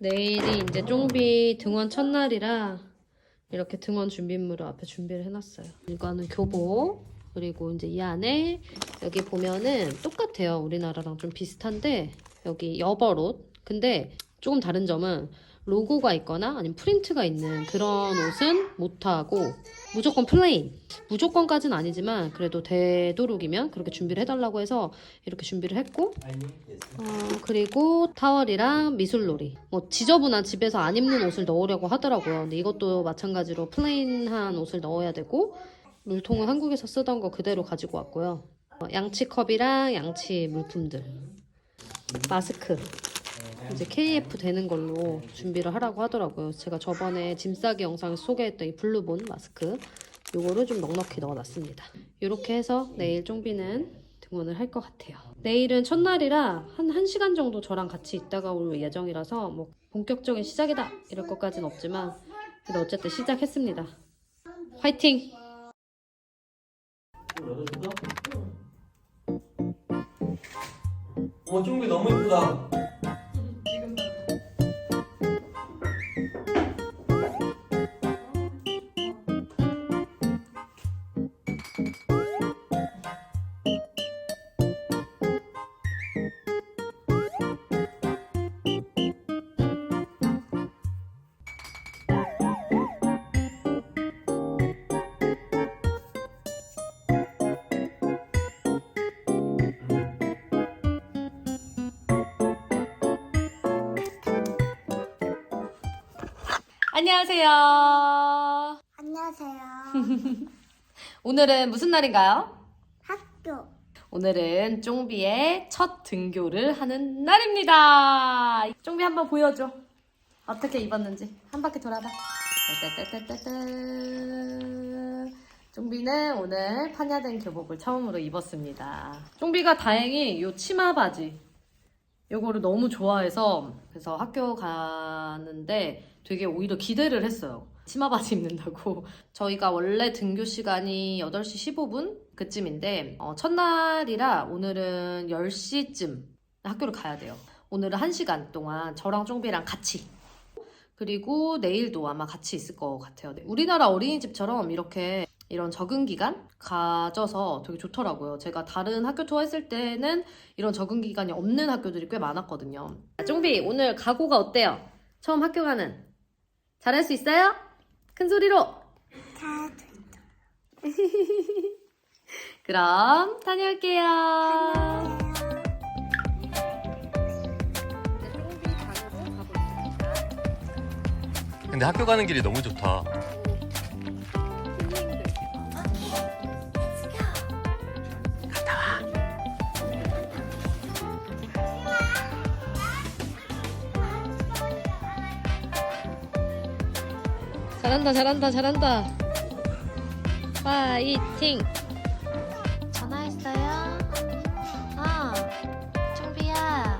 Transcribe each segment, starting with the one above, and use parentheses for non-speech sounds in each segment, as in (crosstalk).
내일이 이제 쫑비 등원 첫날이라 이렇게 등원 준비물을 앞에 준비를 해놨어요. 이거는 교복 그리고 이제 이 안에 여기 보면은 똑같아요. 우리나라랑 좀 비슷한데 여기 여벌옷. 근데 조금 다른 점은 로고가 있거나 아니면 프린트가 있는 그런 옷은 못하고 무조건 플레인. 무조건까지는 아니지만 그래도 되도록이면 그렇게 준비를 해달라고 해서 이렇게 준비를 했고 어, 그리고 타월이랑 미술놀이. 뭐 지저분한 집에서 안 입는 옷을 넣으려고 하더라고요. 근데 이것도 마찬가지로 플레인한 옷을 넣어야 되고 물통은 한국에서 쓰던 거 그대로 가지고 왔고요. 어, 양치 컵이랑 양치 물품들. 마스크. 이제 KF 되는 걸로 준비를 하라고 하더라고요. 제가 저번에 짐 싸기 영상에서 소개했던 이 블루본 마스크. 요거를 좀 넉넉히 넣어놨습니다. 이렇게 해서 내일 쫑비는 등원을 할 것 같아요. 내일은 첫날이라 한 1시간 정도 저랑 같이 있다가 올 예정이라서 뭐 본격적인 시작이다 이럴 것까지는 없지만 근데 어쨌든 시작했습니다. 화이팅! 어머 쫑비 너무 예쁘다. 안녕하세요. 안녕하세요. (laughs) 오늘은 무슨 날인가요? 학교. 오늘은 쫑비의 첫 등교를 하는 날입니다. 쫑비 한번 보여줘. 어떻게 입었는지 한 바퀴 돌아봐. 따따따따따. 쫑비는 오늘 파냐된 교복을 처음으로 입었습니다. 쫑비가 다행히 요 치마 바지 요거를 너무 좋아해서 그래서 학교 가는데 되게 오히려 기대를 했어요. 치마 바지 입는다고. (laughs) 저희가 원래 등교 시간이 8시 15분 그쯤인데 어, 첫날이라 오늘은 10시쯤 학교를 가야 돼요. 오늘은 1시간 동안 저랑 쫑비랑 같이 그리고 내일도 아마 같이 있을 것 같아요. 네. 우리나라 어린이집처럼 이렇게 이런 적응 기간 가져서 되게 좋더라고요. 제가 다른 학교 투어 했을 때는 이런 적응 기간이 없는 학교들이 꽤 많았거든요. 쫑비 오늘 각오가 어때요? 처음 학교 가는 잘할 수 있어요? 큰 소리로. 다 그럼 다녀올게요. 근데 학교 가는 길이 너무 좋다. 잘한다, 잘한다, 잘한다. 파이팅! 전화했어요? 아, 청비야.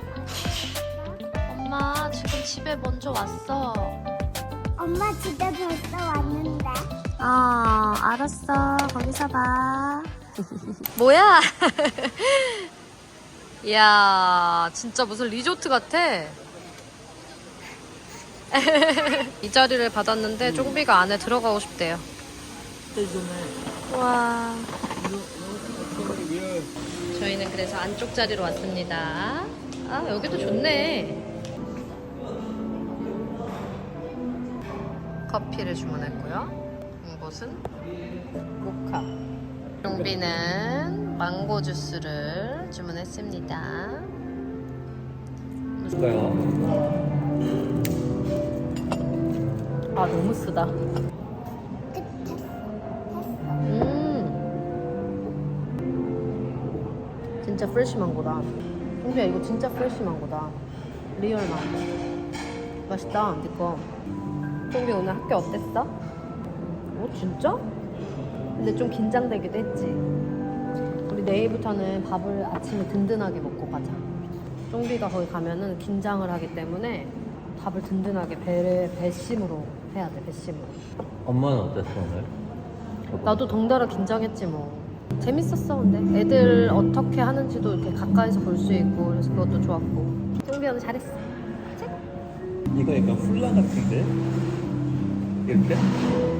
엄마 지금 집에 먼저 왔어. 엄마 집에 벌써 왔는데. 어, 알았어. 거기서 봐. (laughs) 뭐야? (laughs) 이야, 진짜 무슨 리조트 같아. (laughs) 이 자리를 받았는데 쫑비가 안에 들어가고 싶대요. 와. 저희는 그래서 안쪽 자리로 왔습니다. 아, 여기도 좋네. 커피를 주문했고요. 이곳은 모카. 쫑비는 망고 주스를 주문했습니다. 뭐요? 아, 너무 쓰다. 음. 진짜 프레쉬 망고다. 동비야 이거 진짜 프레쉬 망고다. 리얼 망고. 맛있다, 니꺼. 동비 오늘 학교 어땠어? 어, 진짜? 근데 좀 긴장되기도 했지. 우리 내일부터는 밥을 아침에 든든하게 먹고 가자. 쫑비가 거기 가면은 긴장을 하기 때문에 밥을 든든하게 배를 배심으로 해야 돼, 배심으로. 엄마는 어땠어 오늘? 나도 덩달아 긴장했지 뭐. 재밌었어 근데 애들 어떻게 하는지도 이렇게 가까이서 볼 수 있고 그래서 그것도 좋았고 쫑비 오늘 잘했어 이거 약간 훌라 같은데? 이렇게? (laughs)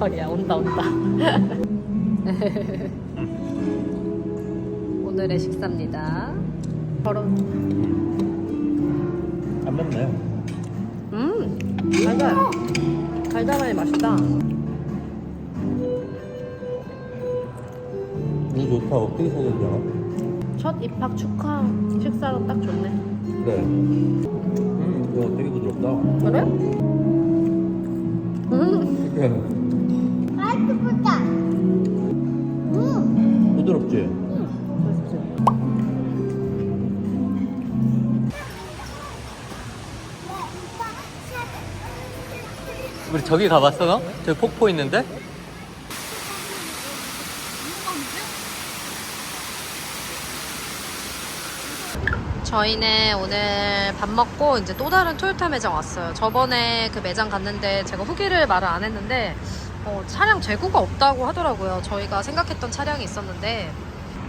허리야 온다 온다 (laughs) 오늘의 식사입니다 바로 안 맞나요? 음 달달 달달하니 맛있다 이거 좋다. 어떻게 사줬냐? 첫 입학 축하 식사로 딱 좋네 그래. 음, 이거 되게 부드럽다. 그래? 음 맛있다. 음. 부드럽지? 저기 가봤어 너? 저기 폭포 있는데? 저희는 오늘 밥 먹고 이제 또 다른 토요타 매장 왔어요. 저번에 그 매장 갔는데 제가 후기를 말을 안 했는데 어, 차량 재고가 없다고 하더라고요. 저희가 생각했던 차량이 있었는데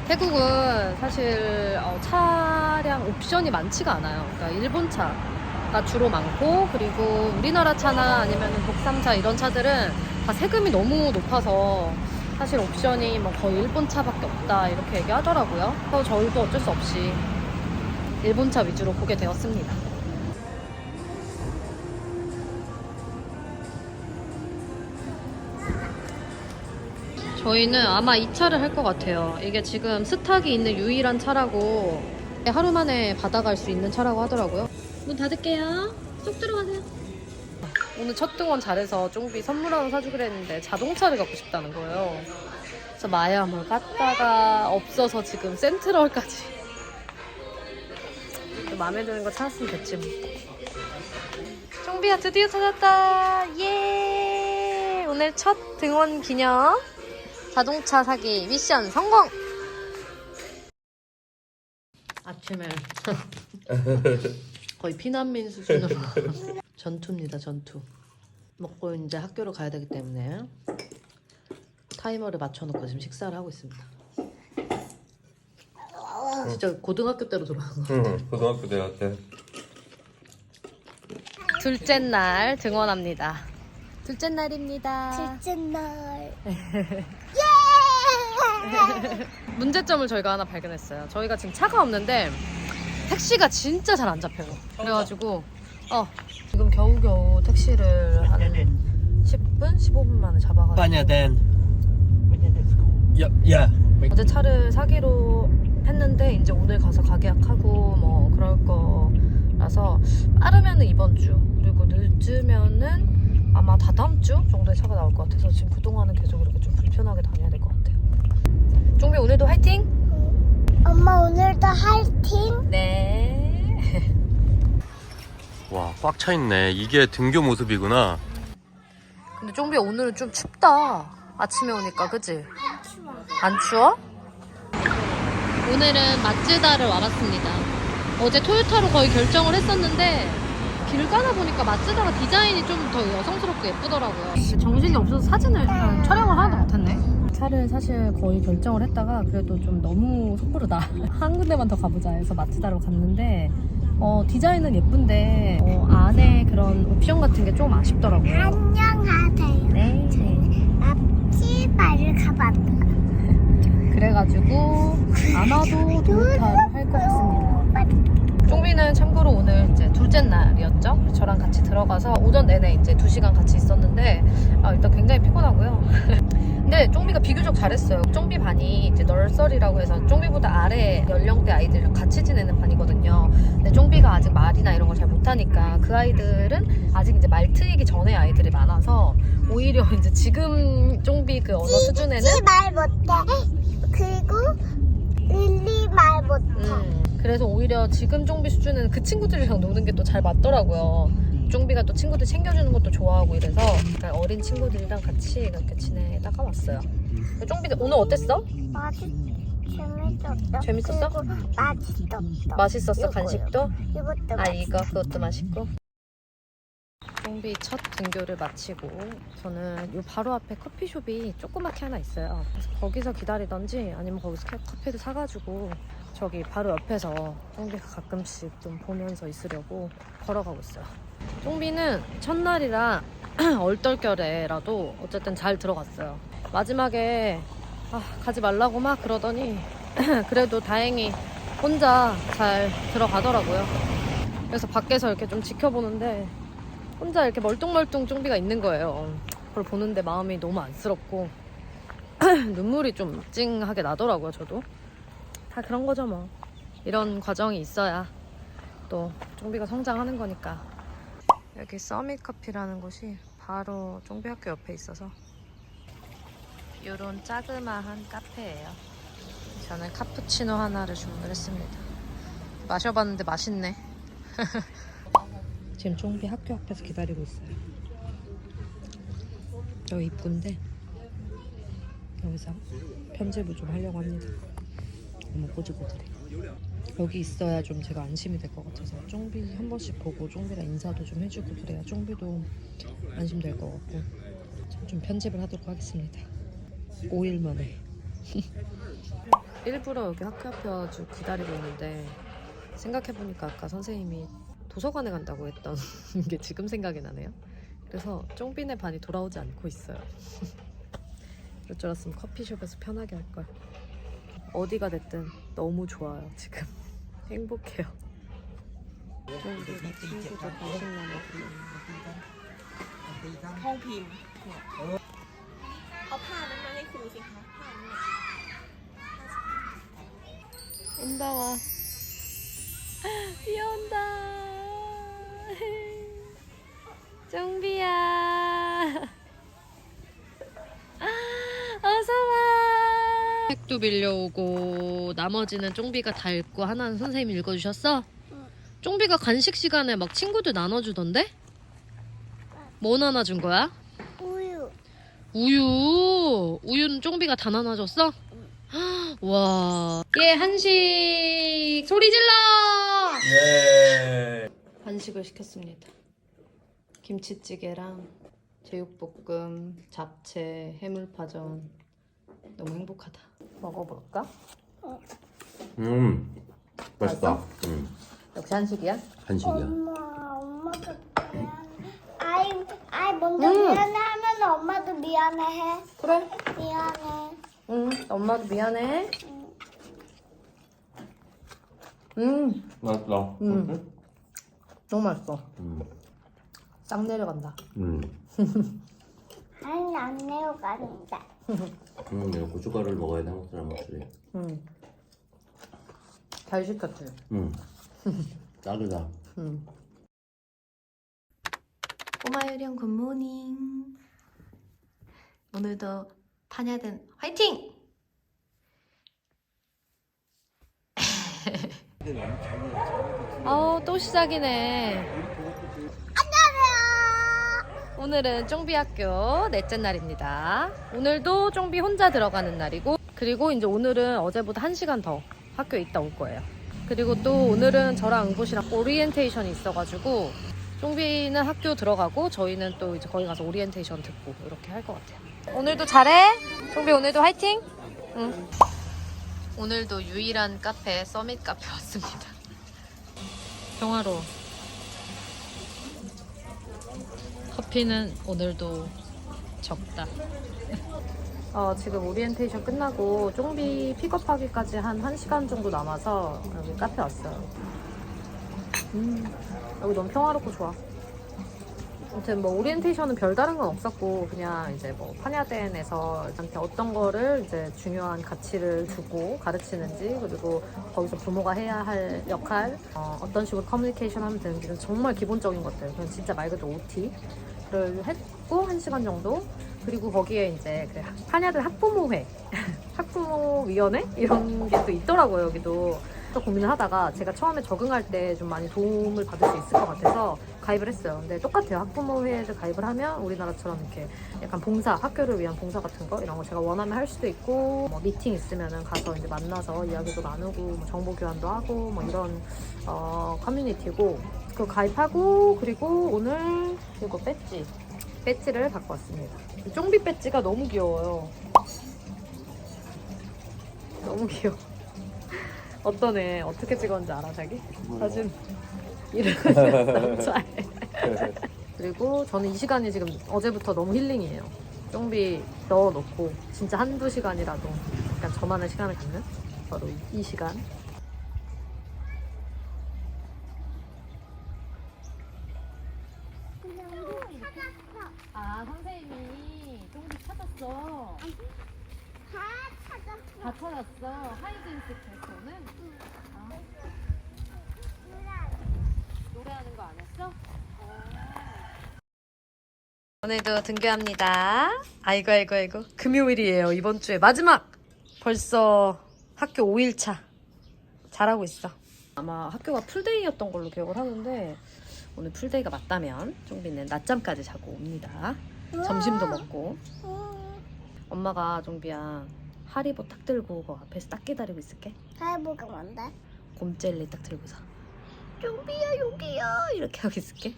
태국은 사실 어, 차량 옵션이 많지가 않아요. 그러니까 일본 차 가 주로 많고 그리고 우리나라 차나 아니면 국산차 이런 차들은 다 세금이 너무 높아서 사실 옵션이 뭐 거의 일본 차밖에 없다 이렇게 얘기하더라고요. 그래서 저희도 어쩔 수 없이 일본 차 위주로 보게 되었습니다. 저희는 아마 이 차를 할 것 같아요. 이게 지금 스탁이 있는 유일한 차라고 하루 만에 받아갈 수 있는 차라고 하더라고요. 문 닫을게요. 쏙 들어가세요. 오늘 첫 등원 잘해서 쫑비 선물 하나 사주기로 했는데 자동차를 갖고 싶다는 거예요. 그래서 마야을 갔다가 없어서 지금 센트럴까지 또 마음에 드는 거 찾았으면 됐지 뭐. 쫑비야 드디어 찾았다. 예. 오늘 첫 등원 기념 자동차 사기 미션 성공. 아침에 (laughs) 거의 피난민 수준으로 (laughs) 전투입니다 전투. 먹고 이제 학교로 가야 되기 때문에 타이머를 맞춰놓고 지금 식사를 하고 있습니다. 진짜 고등학교 때로 돌아간 거. 응, 고등학교 때 같아. 둘째 날 등원합니다. 둘째 날입니다. 둘째 날. (laughs) 문제점을 저희가 하나 발견했어요. 저희가 지금 차가 없는데 택시가 진짜 잘 안 잡혀요. 그래가지고 어 지금 겨우겨우 택시를 한 10분, 15분 만에 잡아가지고. 야, 야. 어제 차를 사기로 했는데 이제 오늘 가서 가계약하고 뭐 그럴 거라서 빠르면은 이번 주 그리고 늦으면은 아마 다다음 주 정도에 차가 나올 것 같아서 지금 그동안은 계속 이렇게 좀 불편하게 다녀야 될 것 같아요. 종비 오늘도 화이팅! 엄마 오늘도 화이팅. 네. (laughs) 와, 꽉 차 있네. 이게 등교 모습이구나. 근데 쫑비 오늘은 좀 춥다. 아침에 오니까 그지? 안 추워? 오늘은 마츠다를 와봤습니다. 어제 토요타로 거의 결정을 했었는데 길 가다 보니까 마츠다가 디자인이 좀 더 여성스럽고 예쁘더라고요. 정신이 없어서 사진을 촬영을 하나도 못했네. 차를 사실 거의 결정을 했다가 그래도 좀 너무 섣부르다. (laughs) 한 군데만 더 가보자 해서 마츠다로 갔는데 어, 디자인은 예쁜데 어, 안에 그런 옵션 같은 게 좀 아쉽더라고요. 안녕하세요. 네. 앞치마를 가봤다. 그래가지고 아마도 도요타를 할 것 같습니다. 쫑비는 참고로 오늘 이제 둘째 날이었죠. 저랑 같이 들어가서 오전 내내 이제 두 시간 같이 있었는데 아, 일단 굉장히 피곤하고요. (laughs) 근데 쫑비가 비교적 잘했어요. 쫑비 반이 이제 널서리라고 해서 쫑비보다 아래 연령대 아이들이랑 같이 지내는 반이거든요. 근데 쫑비가 아직 말이나 이런 걸 잘 못하니까 그 아이들은 아직 이제 말 트이기 전에 아이들이 많아서 오히려 (laughs) 이제 지금 쫑비 그 언어 수준에는 말 못해. 그리고 을리 말 못해. 음, 그래서 오히려 지금 쫑비 수준은 그 친구들이랑 노는 게 또 잘 맞더라고요. 쫑비가 또 친구들 챙겨주는 것도 좋아하고 이래서 그러니까 어린 친구들이랑 같이 이렇게 지내다가 왔어요. 쫑비 오늘 어땠어? 맛이 재밌었어. 재밌었어? 그리고 맛있었어. 맛있었어. 간식도? 이것도 아. 이거 그것도 맛있고. 쫑비 첫 등교를 마치고 저는 요 바로 앞에 커피숍이 조그맣게 하나 있어요. 그래서 거기서 기다리던지 아니면 거기서 커- 커피를 사가지고 저기 바로 옆에서 쫑비가 가끔씩 좀 보면서 있으려고 걸어가고 있어요. 쫑비는 첫날이라 (clears throat) 얼떨결에라도 어쨌든 잘 들어갔어요. 마지막에 아, 가지 말라고 막 그러더니 (clears throat) 그래도 다행히 혼자 잘 들어가더라고요. 그래서 밖에서 이렇게 좀 지켜보는데 혼자 이렇게 멀뚱멀뚱 쫑비가 있는 거예요. 그걸 보는데 마음이 너무 안쓰럽고 (clears throat) 눈물이 좀 찡하게 나더라고요, 저도. 다 그런 거죠, 뭐. 이런 과정이 있어야 또 쫑비가 성장하는 거니까. 여기 서밋 커피라는 곳이 바로 쫑비 학교 옆에 있어서 이런 자그마한 카페예요. 저는 카푸치노 하나를 주문을 했습니다. 마셔봤는데 맛있네. (laughs) 지금 쫑비 학교 앞에서 기다리고 있어요. 여기 이쁜데 여기서 편집을 좀 하려고 합니다. 너무 꼬질꼬질해. 여기 있어야 좀 제가 안심이 될 것 같아서 쫑비 한 번씩 보고 쫑비랑 인사도 좀 해주고 그래야 쫑비도 안심될 것 같고 좀- 좀 편집을 하도록 하겠습니다. 5일 만에. (laughs) 일부러 여기 학교 앞에 와가지고 기다리고 있는데 생각해보니까 아까 선생님이 도서관에 간다고 했던 (laughs) 게 지금 생각이 나네요. 그래서 쫑비네 반이 돌아오지 않고 있어요. (laughs) 그럴 줄 알았으면 커피숍에서 편하게 할 걸. 어디가 됐든 너무 좋아요 지금. (laughs) 행복해요. 쫑비가 친구들 간식 나눠주는 ห้องพิมพ์เอาผ้านั้นมาให้ครูสิคะผ้านั้นน่ะ 온다 와. 비 온다. (laughs) (laughs) 쫑비야. 책도 빌려오고 나머지는 쫑비가 다 읽고 하나는 선생님이 읽어주셨어? 쫑비가 간식 시간에 막 친구들 나눠주던데? 뭐 나눠준 거야? 우유. 우유. 우유는 쫑비가 다 나눠줬어? 와. 예, 한식. 소리 질러! 예. 한식을 시켰습니다. 김치찌개랑 제육볶음, 잡채, 해물파전. 너무 행복하다. 먹어볼까? 음. 맛있다. 음. 역시 한식이야? 한식이야. 엄마, 엄마도 미안해. 아이, 아이 먼저 음. 미안해 하면 엄마도 미안해 해. 그래. 미안해. 응, 엄마도 미안해. 음, 맛있다. 음. 너무 맛있어. 음. 싹 내려간다. 음. (laughs) 아니, 안 내려가는데. 음, 내가 고춧가루를 먹어야 돼, 한국 사람 확실히. 음. 잘 시켰지? 음. 딱이다. 음. 꼬마 요령 굿모닝. 오늘도 파냐든 화이팅! (laughs) 아우 또 시작이네. 오늘은 쫑비 학교 넷째 날입니다. 오늘도 쫑비 혼자 들어가는 날이고 그리고 이제 오늘은 어제보다 한 시간 더 학교에 있다 올 거예요. 그리고 또 오늘은 저랑 응보시랑 오리엔테이션이 있어가지고 쫑비는 학교 들어가고 저희는 또 이제 거기 가서 오리엔테이션 듣고 이렇게 할 것 같아요. 오늘도 잘해. 쫑비 오늘도 화이팅. 응. 오늘도 유일한 카페 서밋 카페 왔습니다. (laughs) 평화로워. 커피는 오늘도 적다. 어, 지금 오리엔테이션 끝나고 쫑비 픽업하기까지 한 1시간 정도 남아서 여기 카페 왔어요. 음, 여기 너무 평화롭고 좋아. 아무튼 뭐 오리엔테이션은 별다른 건 없었고 그냥 이제 뭐 파냐덴에서 저한테 어떤 거를 이제 중요한 가치를 두고 가르치는지 그리고 거기서 부모가 해야 할 역할 어, 떤 식으로 커뮤니케이션 하면 되는지 정말 기본적인 것들 그냥 진짜 말 그대로 OT 를 했고 한 시간 정도? 그리고 거기에 이제 그 파냐덴 학부모회 (laughs) 학부모위원회? 이런 게 또 있더라고요 여기도. 할까 고민을 하다가 제가 처음에 적응할 때 좀 많이 도움을 받을 수 있을 것 같아서 가입을 했어요. 근데 똑같아요. 학부모회에도 가입을 하면 우리나라처럼 이렇게 약간 봉사, 학교를 위한 봉사 같은 거 이런 거 제가 원하면 할 수도 있고 뭐 미팅 있으면은 가서 이제 만나서 이야기도 나누고 뭐 정보 교환도 하고 뭐 이런 어, 커뮤니티고 그 가입하고 그리고 오늘 이거 배지 배지를 갖고 왔습니다. 이 쫑비 배지가 너무 귀여워요. 너무 귀여워. (laughs) 어떤 애 어떻게 찍었는지 알아 자기? 사진 이러고 잘. (laughs) 그리고 저는 이 시간이 지금 어제부터 너무 힐링이에요. 쫑비 넣어놓고 진짜 한두 시간이라도 약간 저만의 시간을 갖는 바로 이- 이 시간. 아 선생님이 쫑비 찾았어. 다 찾았어. 다 찾았어. 하이든스 캐스는 노래하는 거 안 했어? 오늘도 등교합니다. 아이고 아이고 아이고 금요일이에요 이번 주에 마지막. 벌써 학교 5일차. 잘하고 있어. 아마 학교가 풀데이였던 걸로 기억을 하는데 오늘 풀데이가 맞다면 종비는 낮잠까지 자고 옵니다. 점심도 먹고 엄마가 종비야 하리보 딱 들고 그 앞에서 딱 기다리고 있을게. 할부가 뭔데? 곰젤리 딱 들고서 종비야 여기야 이렇게 하고 있을게.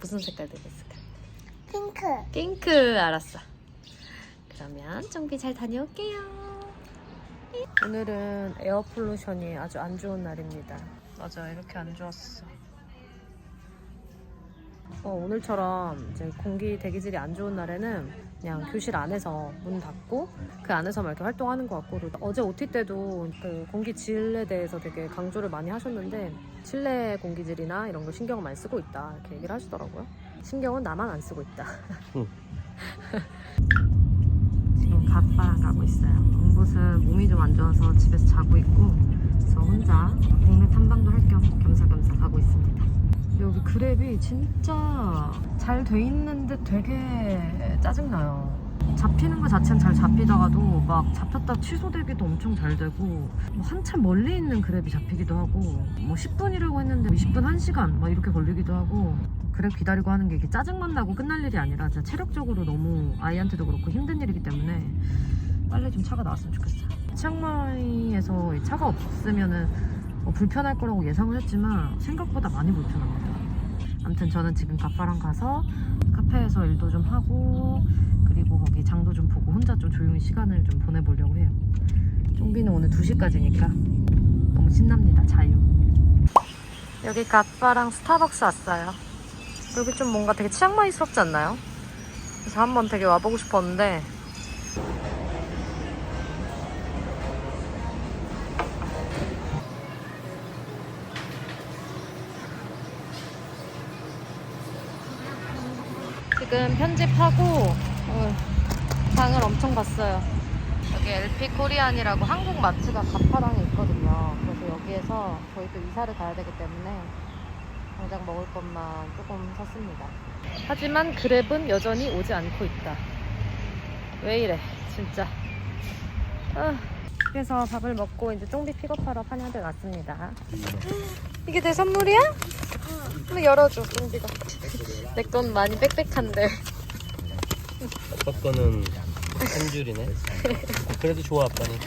무슨 색깔 있을까? 핑크. 핑크 알았어. 그러면 정비 잘 다녀올게요. 오늘은 에어 폴루션이 아주 안 좋은 날입니다. 맞아, 이렇게 안 좋았어. 어, 오늘처럼 이제 공기 대기질이 안 좋은 날에는 그냥 교실 안에서 문 닫고 그 안에서만 이렇게 활동하는 것 같고 어제 OT 때도 그 공기 질에 대해서 되게 강조를 많이 하셨는데 실내 공기질이나 이런 걸 신경을 많이 쓰고 있다 이렇게 얘기를 하시더라고요. 신경은 나만 안 쓰고 있다. (laughs) 지금 갓바람 가고 있어요. 공붓은 몸이 좀 안 좋아서 집에서 자고 있고 저 혼자 동네 탐방도 할 겸 겸사겸사 가고 있습니다. 여기 그랩이 진짜 잘 돼 있는데 되게 짜증나요. 잡히는 것 자체는 잘 잡히다가도 막 잡혔다 취소되기도 엄청 잘 되고 뭐 한참 멀리 있는 그랩이 잡히기도 하고 뭐 10분이라고 했는데 20분 1시간 막 이렇게 걸리기도 하고 그랩 기다리고 하는 게 이게 짜증만 나고 끝날 일이 아니라 진짜 체력적으로 너무 아이한테도 그렇고 힘든 일이기 때문에 빨리 좀 차가 나왔으면 좋겠어요. 치앙마이에서 이 차가 없으면은 뭐 불편할 거라고 예상을 했지만 생각보다 많이 불편합니다. 아무튼 저는 지금 가파랑 가서 카페에서 일도 좀 하고 그리고 거기 장도 좀 보고 혼자 좀 조용히 시간을 좀 보내보려고 해요. 쫑비는 오늘 2시까지니까 너무 신납니다. 자유. 여기 갓바랑 스타벅스 왔어요. 여기 좀 뭔가 되게 치앙마이스럽지 않나요? 그래서 한번 되게 와보고 싶었는데 지금 편집하고 어, 장을 엄청 봤어요. 여기 LP 코리안이라고 한국 마트가 가파랑에 있거든요. 그래서 여기에서 저희 또 이사를 가야 되기 때문에 당장 먹을 것만 조금 샀습니다. 하지만 그랩은 여전히 오지 않고 있다. 왜 이래, 진짜. 아, 그래서 밥을 먹고 이제 쫑비 픽업하러 파냐들 왔습니다. 이게 내 선물이야? 한번 열어줘, 쫑비가. 내 건 많이 빽빽한데. 아빠 거는 한 줄이네. 그래도 좋아 아빠는.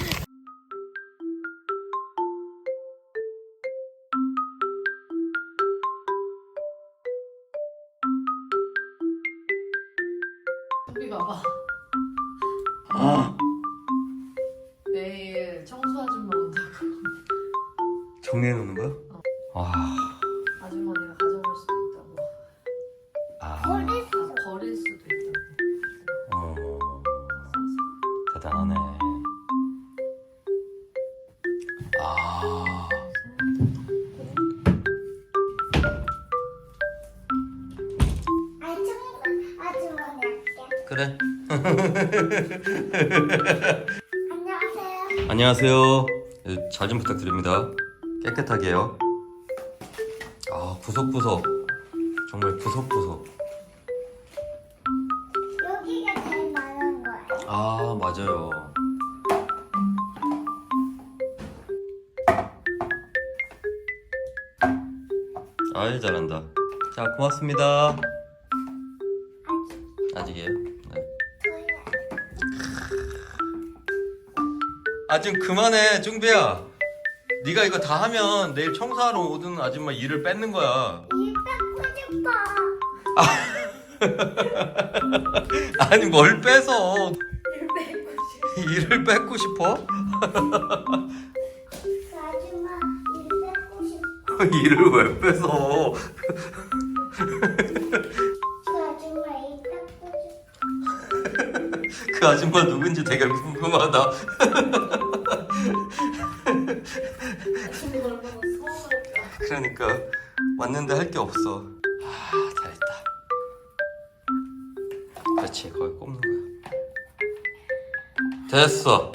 쫑비 봐봐. 아 정리해 놓는 거야? 와. 아주머니가 가져갈 수도 있다고. 아. 버릴 아, 버릴 수도 있다고. 어. 대단하네. 아. 아줌마 아주머니 할게. 그래. 안녕하세요. 안녕하세요. 잘 좀 부탁드립니다. 깨끗하게요. 아, 구석구석. 정말 구석구석. 여기가 제일 많은 거예요. 아, 맞아요. 아이 잘한다. 자 고맙습니다. 아직이에요? 네. 아좀 그만해 쫑배야. 네가 이거 다 하면 내일 청소하러 오던 아줌마 일을 뺏는 거야. 일 뺏고 싶어. (laughs) 아니 뭘 뺏어? 일을 뺏고 싶어? 그 아줌마 일 뺏고 싶어. (laughs) 일을 왜 뺏어? 그 아줌마 일 뺏고 싶어. (laughs) 그 아줌마 누군지 되게 궁금하다. 그러니까 왔는데 할 게 없어. 아 잘했다. 그렇지 거기 꼽는 거야. 됐어.